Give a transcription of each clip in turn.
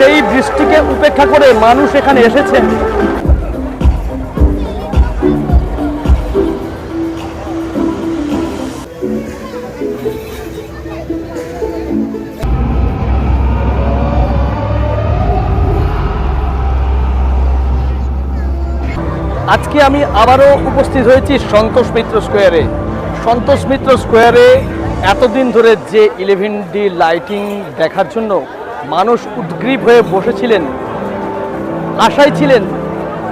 সেই বৃষ্টিকে উপেক্ষা করে মানুষ এখানে এসেছে। আজকে আমি আবারও উপস্থিত হয়েছি সন্তোষ মিত্র স্কোয়ারে। সন্তোষ মিত্র স্কোয়ারে এতদিন ধরে যে ইলেভেন ডি লাইটিং দেখার জন্য মানুষ উদ্গ্রীব হয়ে বসেছিলেন, আশায় ছিলেন,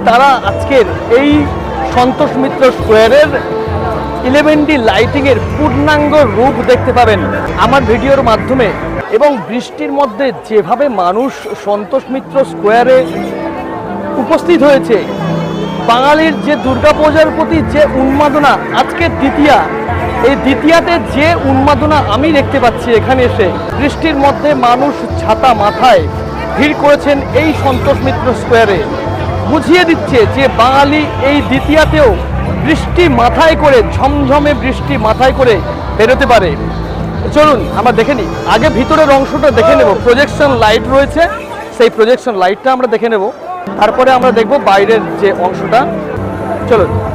তারা আজকের এই সন্তোষ মিত্র স্কোয়ারের ইলেভেন ডি লাইটিংয়ের পূর্ণাঙ্গ রূপ দেখতে পাবেন আমার ভিডিওর মাধ্যমে। এবং বৃষ্টির মধ্যে যেভাবে মানুষ সন্তোষ মিত্র স্কোয়ারে উপস্থিত হয়েছে, বাঙালির যে দুর্গাপূজার প্রতি যে উন্মাদনা, আজকে দ্বিতীয়া এই দ্বিতীয়াতে যে উন্মাদনা আমি দেখতে পাচ্ছি এখানে এসে বৃষ্টির মধ্যে মানুষ ছাতা মাথায় ভিড় করেছেন এই সন্তোষ মিত্র স্কোয়ারে। বুঝিয়ে দিচ্ছে যে বাঙালি এই দ্বিতীয়াতেও বৃষ্টি মাথায় করে, ঝমঝমে বৃষ্টি মাথায় করে বেরোতে পারে। চলুন, আমরা দেখে নিই। আগে ভিতরের অংশটা দেখে নেব। প্রজেকশন লাইট রয়েছে। সেই প্রজেকশন লাইটটা আমরা দেখে নেব। তারপরে আমরা দেখব বাইরের যে অংশটা। চলুন।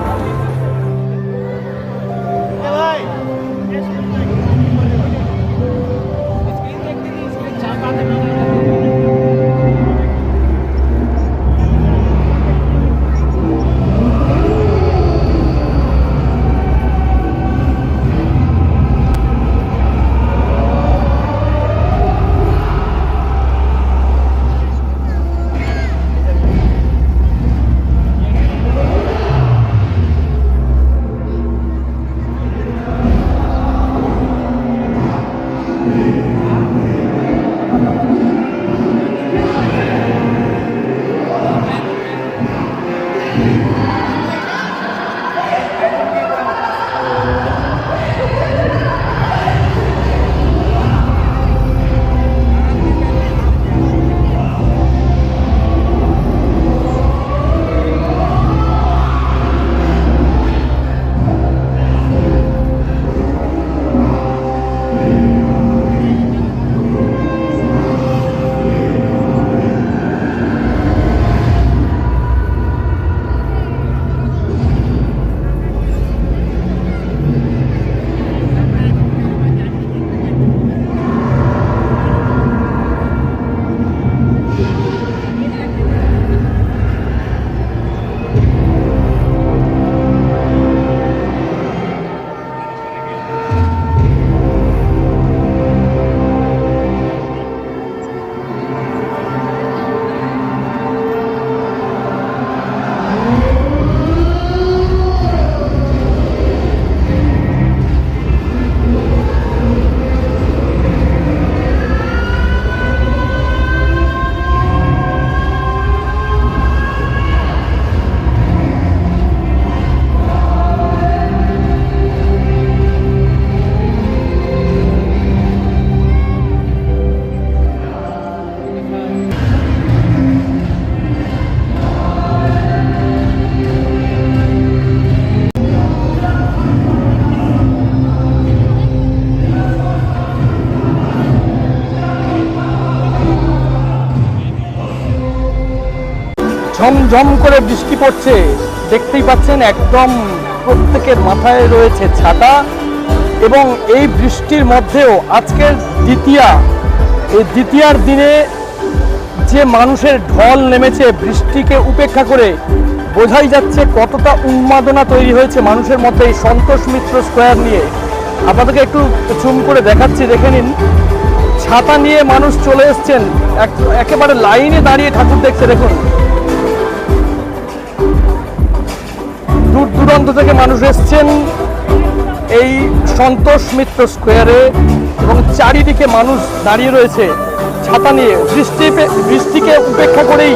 ঝমঝম করে বৃষ্টি পড়ছে। দেখতেই পাচ্ছেন একদম প্রত্যেকের মাথায় রয়েছে ছাতা এবং এই বৃষ্টির মধ্যেও আজকের দ্বিতীয়া। এই দ্বিতীয়ার দিনে যে মানুষের ঢল নেমেছে বৃষ্টিকে উপেক্ষা করে, বোঝাই যাচ্ছে কতটা উন্মাদনা তৈরি হয়েছে মানুষের মধ্যে এই সন্তোষ মিত্র স্কোয়ার নিয়ে। আপনাদেরকে একটু চুম করে দেখাচ্ছি, দেখে নিন। ছাতা নিয়ে মানুষ চলে এসছেন, এক- একেবারে লাইনে দাঁড়িয়ে ঠাকুর দেখছে, দেখুন। দূর দূরান্ত থেকে মানুষ এসছেন এই সন্তোষ মিত্র স্কোয়ারে এবং চারিদিকে মানুষ দাঁড়িয়ে রয়েছে ছাতা নিয়ে। বৃষ্টি বৃষ্টিকে উপেক্ষা করেই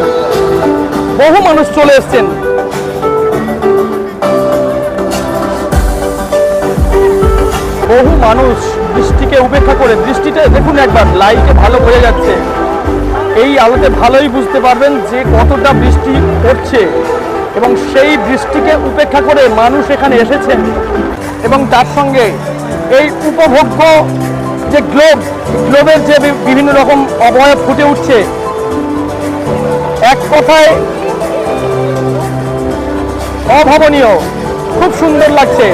বহু মানুষ চলে এসছেন। বহু মানুষ বৃষ্টিকে উপেক্ষা করে, বৃষ্টিতে দেখুন একবার, লাইটে ভালো বোঝা যাচ্ছে। এই আলোতে ভালোই বুঝতে পারবেন যে কতটা বৃষ্টি পড়ছে। এবং সেই দৃষ্টিকে উপেক্ষা করে মানুষ এখানে এসেছেন এবং তার সঙ্গে এই উপভোগ্য যে গ্লোব গ্লোবের যে বিভিন্ন রকম অবয়ব ফুটে উঠছে, এক কথায় অভাবনীয়। খুব সুন্দর লাগছে।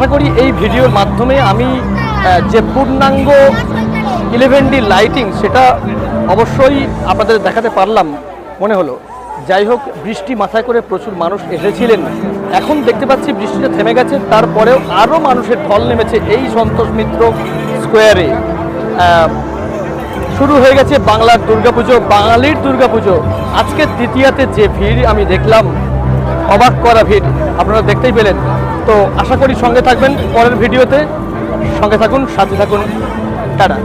আশা করি এই ভিডিওর মাধ্যমে আমি যে পূর্ণাঙ্গ ইলেভেন ডি লাইটিং সেটা অবশ্যই আপনাদের দেখাতে পারলাম, মনে হলো। যাই হোক, বৃষ্টি মাথায় করে প্রচুর মানুষ এসেছিলেন। এখন দেখতে পাচ্ছি বৃষ্টিটা থেমে গেছে, তারপরেও আরও মানুষের ঢল নেমেছে এই সন্তোষ মিত্র স্কোয়ারে শুরু হয়ে গেছে বাংলার দুর্গাপুজো, বাঙালির দুর্গাপুজো। আজকে তৃতীয়াতে যে ভিড় আমি দেখলাম, অবাক করা ভিড়। আপনারা দেখতেই পেলেন। তো আশা করি সঙ্গে থাকবেন পরের ভিডিওতে। সঙ্গে থাকুন সাথে থাকুন। টাটা।